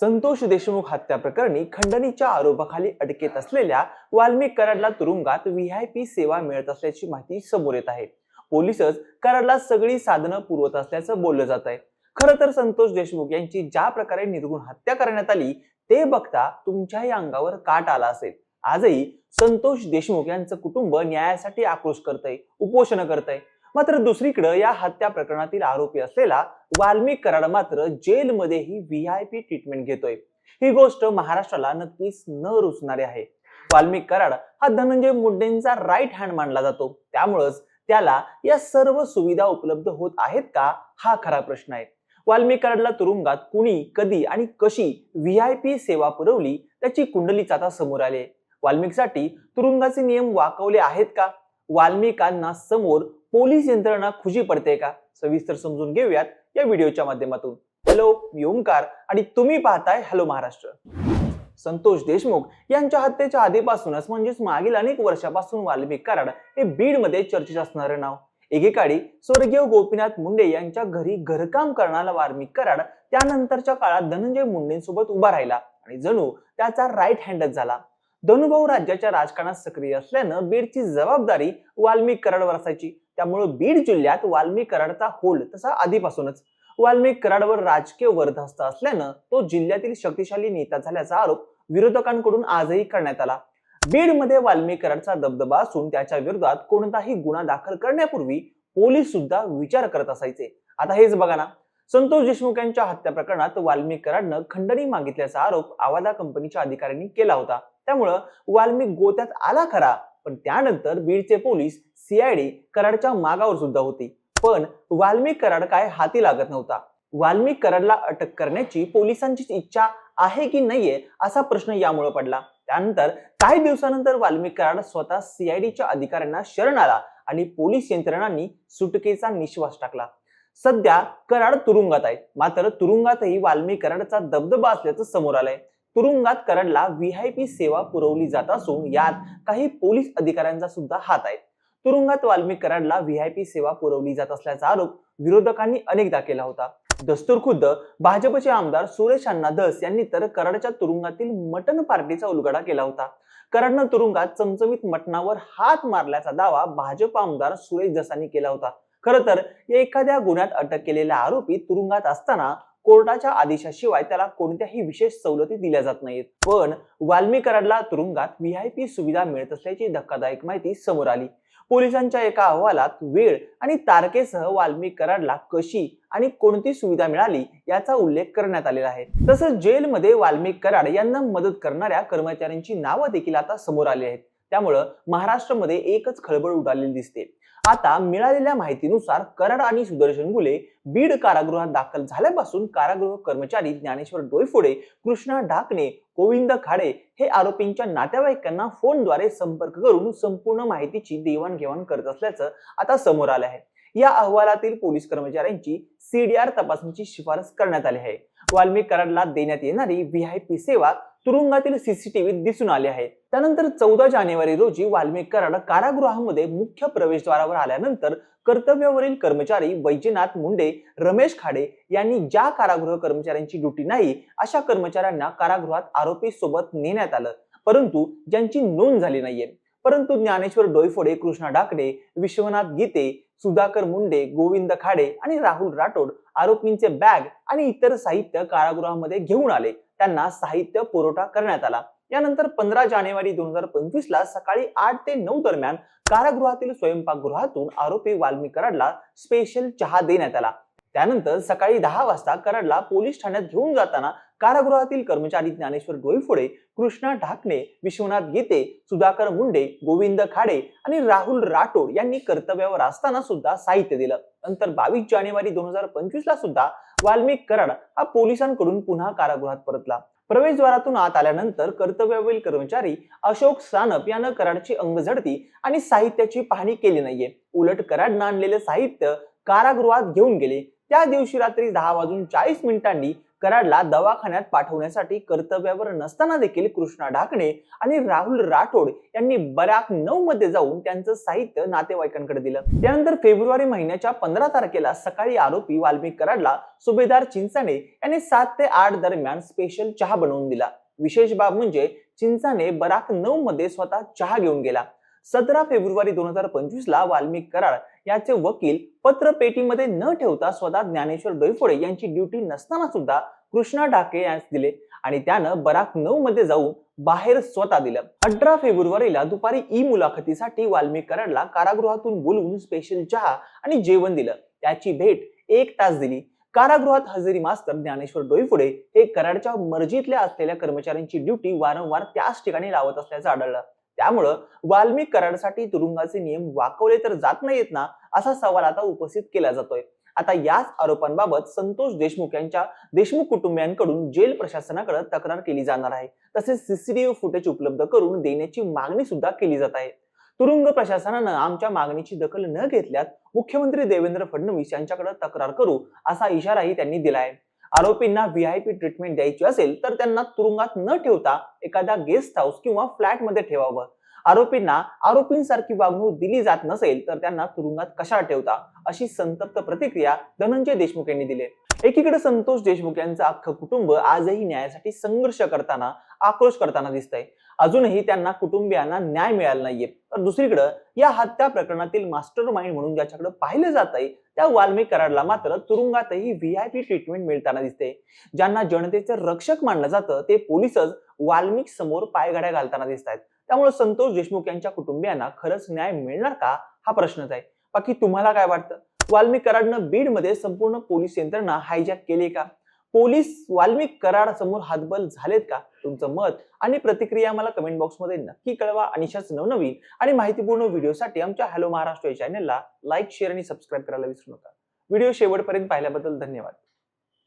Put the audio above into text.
संतोष देशमुख हत्या प्रकरणी खंडणीच्या आरोपाखाली अटकेत असलेल्या वाल्मिक कराडला तुरुंगात व्हीआयपी सेवा मिळत असल्याची माहिती समोर येत आहे. पोलिसच कराडला सगळी साधनं पुरवत असल्याचं बोललं जात आहे. खरं तर संतोष देशमुख यांची ज्या प्रकारे निर्गुण हत्या करण्यात आली ते बघता तुमच्याही अंगावर काट आला असेल. आजही संतोष देशमुख यांचं कुटुंब न्यायासाठी आक्रोश करतंय उपोषण करतंय. मात्र दुसरीकडं या हत्या प्रकरणातील आरोपी असलेला वाल्मिक कराड मात्र जेलमध्येही पी ट्रीटमेंट घेतोय. ही गोष्ट महाराष्ट्राला नक्कीच न रुचणारी आहे. वाल्मिक कराड हा धनंजय मुंडेंचा राईट हँड मानला जातो. त्यामुळंच त्याला या सर्व सुविधा उपलब्ध होत आहेत का हा खरा प्रश्न आहे. वाल्मिक कराडला तुरुंगात कुणी कधी आणि कशी व्ही आय पी सेवा पुरवली त्याची कुंडलीच आता समोर आली वाल्मिकसाठी तुरुंगाचे नियम वाकवले आहेत का? वाल्मिकांना समोर पोलीस यंत्रणा खुशी पडते का? सविस्तर समजून घेऊयात या व्हिडिओच्या माध्यमातून. हॅलो मी ओमकार आणि तुम्ही पाहताय हॅलो महाराष्ट्र. संतोष देशमुख यांच्या हत्येच्या आधीपासूनच म्हणजेच मागील अनेक वर्षापासून वाल्मिक कराड हे बीडमध्ये चर्चेत असणारे नाव. एकेकाळी स्वर्गीय गोपीनाथ मुंडे यांच्या घरी घरकाम करणारा वाल्मिक कराड त्यानंतरच्या काळात धनंजय मुंडेंसोबत उभा राहिला आणि जणू त्याचा राईट हँडच झाला. धनुभाऊ राज्याच्या राजकारणात सक्रिय असल्यानं बीडची जबाबदारी वाल्मिक कराडवर असायची. त्यामुळे बीड जिल्ह्यात वाल्मी कराडचा होल्ड तसा आधीपासूनच. वाल्मी कराडवर राजकीय वर्धस्त असल्यानं तो जिल्ह्यातील शक्तिशाली नेता झाल्याचा आरोप विरोधकांकडून आजही करण्यात आला. बीडमध्ये वाल्मी कराडचा दबदबा असून त्याच्या विरोधात कोणताही गुन्हा दाखल करण्यापूर्वी पोलीस सुद्धा विचार करत असायचे. आता हेच बघा ना. संतोष देशमुख यांच्या हत्या प्रकरणात वाल्मी कराडनं खंडणी मागितल्याचा आरोप आवादा कंपनीच्या अधिकाऱ्यांनी केला होता. त्यामुळं वाल्मिक गोत्यात आला खरा. पण त्यानंतर बीडचे पोलीस सीआयडी कराडच्या मागावर सुद्धा होती. पण वाल्मिक कराड काय हाती लागत नव्हता. वाल्मिक कराडला अटक करण्याची पोलिसांची इच्छा आहे की नाहीये असा प्रश्न यामुळे पडला. त्यानंतर काही दिवसानंतर वाल्मिक कराड स्वतः सीआयडीच्या अधिकाऱ्यांना शरण आला आणि पोलीस यंत्रणांनी सुटकेचा निश्वास टाकला. सध्या कराड तुरुंगात आहे. मात्र तुरुंगातही वाल्मिक कराडचा दबदबा असल्याचं समोर आलंय. तुरुंगात करडला व्हीआयपी सेवा पुरवली जात असून यात काही पोलीस अधिकाऱ्यांचा सुद्धा हात आहे. तुरुंगात वाल्मिक कराडला व्हीआयपी सेवा पुरवली जात असल्याचा आरोप विरोधकांनी अनेकदा केला होता. दस्तूर खुद्द भाजपचे आमदार सुरेश अण्णा धस यांनी तर कराडच्या तुरुंगातील मटन पार्टीचा उलगडा केला होता. कराडनं तुरुंगात चमचमीत मटणावर हात मारल्याचा दावा भाजप आमदार सुरेश दसांनी केला होता. खर तर एखाद्या गुन्ह्यात अटक केलेला आरोपी तुरुंगात असताना कोर्टाच्या आदेशाशिवाय त्याला कोणत्याही विशेष सवलती दिल्या जात नाहीत. पण वाल्मिक कराडला तुरुंगात व्हीआयपी सुविधा मिळत असल्याची धक्कादायक माहिती समोर आली. पोलिसांच्या एका अहवालात वेळ आणि तारखेसह वाल्मी कराडला कशी आणि कोणती सुविधा मिळाली याचा उल्लेख करण्यात आलेला आहे. तसंच जेलमध्ये वाल्मिक कराड यांना मदत करणाऱ्या कर्मचाऱ्यांची नावं देखील आता समोर आली आहेत. त्यामुळं महाराष्ट्रामध्ये एकच खळबळ उडालेली दिसते. आता मिळालेल्या माहितीनुसार कराड आणि सुदर्शन गुले बीड कारागृहात दाखल झाल्यापासून कारागृह कर्मचारी ज्ञानेश्वर डोईफोडे कृष्णा ढाकणे गोविंद खाडे हे आरोपींच्या नातेवाईकांना फोनद्वारे संपर्क करून संपूर्ण माहितीची देवाणघेवाण करत असल्याचं आता समोर आलं आहे. या अहवालातील पोलीस कर्मचाऱ्यांची सीडीआर तपासणीची शिफारस करण्यात आली आहे. वाल्मिक कराडला देण्यात येणारी व्हीआयपी सेवा तुरुंगातील सीसीटीव्हीत दिसून आले आहे. त्यानंतर चौदा जानेवारी रोजी वाल्मिक कराड कारागृहामध्ये मुख्य प्रवेशद्वारावर आल्यानंतर कर्तव्यावरील कर्मचारी वैजनाथ मुंडे रमेश खाडे यांनी ज्या कारागृह कर्मचाऱ्यांची ड्युटी नाही अशा कर्मचाऱ्यांना कारागृहात आरोपी सोबत नेण्यात आलं. परंतु ज्यांची नोंद झाली नाहीये. परंतु ज्ञानेश्वर डोईफोडे कृष्णा डाकडे विश्वनाथ गीते सुधाकर मुंडे गोविंद खाडे आणि राहुल राठोड आरोपींचे बॅग आणि इतर साहित्य कारागृहामध्ये घेऊन आले. त्यांना साहित्य पुरवठा करण्यात आला. यानंतर पंधरा जानेवारी दोन हजार पंचवीस ला सकाळी आठ ते नऊ दरम्यान कारागृहातील स्वयंपाकगृहातून आरोपी वाल्मी कराडला स्पेशल चहा देण्यात आला. त्यानंतर सकाळी दहा वाजता कराडला पोलीस ठाण्यात घेऊन जाताना कारागृहातील कर्मचारी ज्ञानेश्वर डोईफोडे कृष्णा ढाकणे विश्वनाथ गीते सुधाकर मुंडे गोविंद खाडे आणि राहुल राठोड यांनी कर्तव्यावर असताना सुद्धा साहित्य दिलं. नंतर बावीस जानेवारी दोन हजार पंचवीस ला सुद्धा वाल्मिक कराड हा पोलिसांकडून पुन्हा कारागृहात परतला. प्रवेशद्वारातून आत आल्यानंतर कर्तव्यावरील कर्मचारी अशोक सानप यानं कराडची अंग झडती आणि साहित्याची पाहणी केली नाहीये. उलट कराडनं आणलेले साहित्य कारागृहात घेऊन गेले. त्या दिवशी रात्री दहा वाजून चाळीस मिनिटांनी कराडला दवाखान्यात पाठवण्यासाठी कर्तव्यावर नसताना देखील कृष्णा ढाकणे आणि राहुल राठोड यांनी बराक नऊ मध्ये जाऊन त्यांचं साहित्य नातेवाईकांकडे दिलं. त्यानंतर फेब्रुवारी महिन्याच्या पंधरा तारखेला सकाळी आरोपी वाल्मिक कराडला सुभेदार चिंचाणे यांनी सात ते आठ दरम्यान स्पेशल चहा बनवून दिला. विशेष बाब म्हणजे चिंचाने बराक नऊ मध्ये स्वतः चहा घेऊन गेला. सतरा फेब्रुवारी दोन हजार पंचवीस ला वाल्मिक कराड याचे वकील पत्र पेटीमध्ये न ठेवता स्वतः ज्ञानेश्वर डोईफोडे यांची ड्युटी नसताना सुद्धा कृष्णा डाके यांस दिले आणि त्यानं बराक नऊ मध्ये जाऊन बाहेर स्वतः दिलं. अठरा फेब्रुवारीला दुपारी ई मुलाखतीसाठी वाल्मिक कराडला कारागृहातून बोलवून स्पेशल चहा आणि जेवण दिलं. त्याची भेट एक तास दिली. कारागृहात हजेरी मास्तर ज्ञानेश्वर डोईफोडे हे कराडच्या मर्जीतल्या असलेल्या कर्मचाऱ्यांची ड्युटी वारंवार त्याच ठिकाणी लावत असल्याचं आढळलं. त्यामुळं वाल्मिक कराडसाठी तुरुंगाचे नियम वाकवले तर जात नाहीत ना असा सवाल आता उपस्थित केला जातोय. आता याच आरोपांबाबत संतोष देशमुख यांच्या देशमुख कुटुंबियांकडून जेल प्रशासनाकडे तक्रार केली जाणार आहे. तसेच सीसीटीव्ही फुटेज उपलब्ध करून देण्याची मागणी सुद्धा केली जात आहे. तुरुंग प्रशासनानं आमच्या मागणीची दखल न घेतल्यास मुख्यमंत्री देवेंद्र फडणवीस यांच्याकडे तक्रार करू असा इशाराही त्यांनी दिला आहे आरोपींना व्हीआयपी ट्रीटमेंट द्यायची असेल तर त्यांना तुरुंगात न ठेवता एखादा गेस्ट हाऊस किंवा फ्लॅटमध्ये ठेवावं. आरोपींना आरोपींसारखी वागणूक दिली जात नसेल तर त्यांना तुरुंगात कशा ठेवता? अशी संतप्त प्रतिक्रिया धनंजय देशमुख यांनी दिली एकीकडे संतोष देशमुख यांचं अख्खं कुटुंब आजही न्यायासाठी संघर्ष करताना आक्रोश करताना दिसतंय. अजूनही त्यांना कुटुंबियांना न्याय मिळाला नाहीये. तर दुसरीकडे या हत्या प्रकरणातील मास्टर माइंड म्हणून ज्याच्याकडे पाहिलं जात आहे त्या वाल्मिक कराडला मात्र तुरुंगातही व्हीआयपी ट्रीटमेंट मिळताना दिसते. ज्यांना जनतेचं रक्षक मानलं जातं ते पोलीसच वाल्मिक समोर पायघड्या घालताना दिसत आहेत त्यामुळे संतोष देशमुख यांच्या कुटुंबियांना खरंच न्याय मिळणार का? हा प्रश्नच आहे. बाकी तुम्हाला काय वाटतं? वाल्मिक कराडनं बीडमध्ये संपूर्ण पोलीस यंत्रणा हायजॅक केली का? पोलीस वाल्मिक कराड समोर हातबल झालेत का? तुमचं मत आणि प्रतिक्रिया मला कमेंट बॉक्समध्ये नक्की कळवा. आणि अशाच नवनवीन आणि माहितीपूर्ण व्हिडिओसाठी आमच्या हॅलो महाराष्ट्र या चॅनलला लाईक शेअर आणि सबस्क्राईब करायला विसरू नका. व्हिडिओ शेवटपर्यंत पाहिल्याबद्दल धन्यवाद.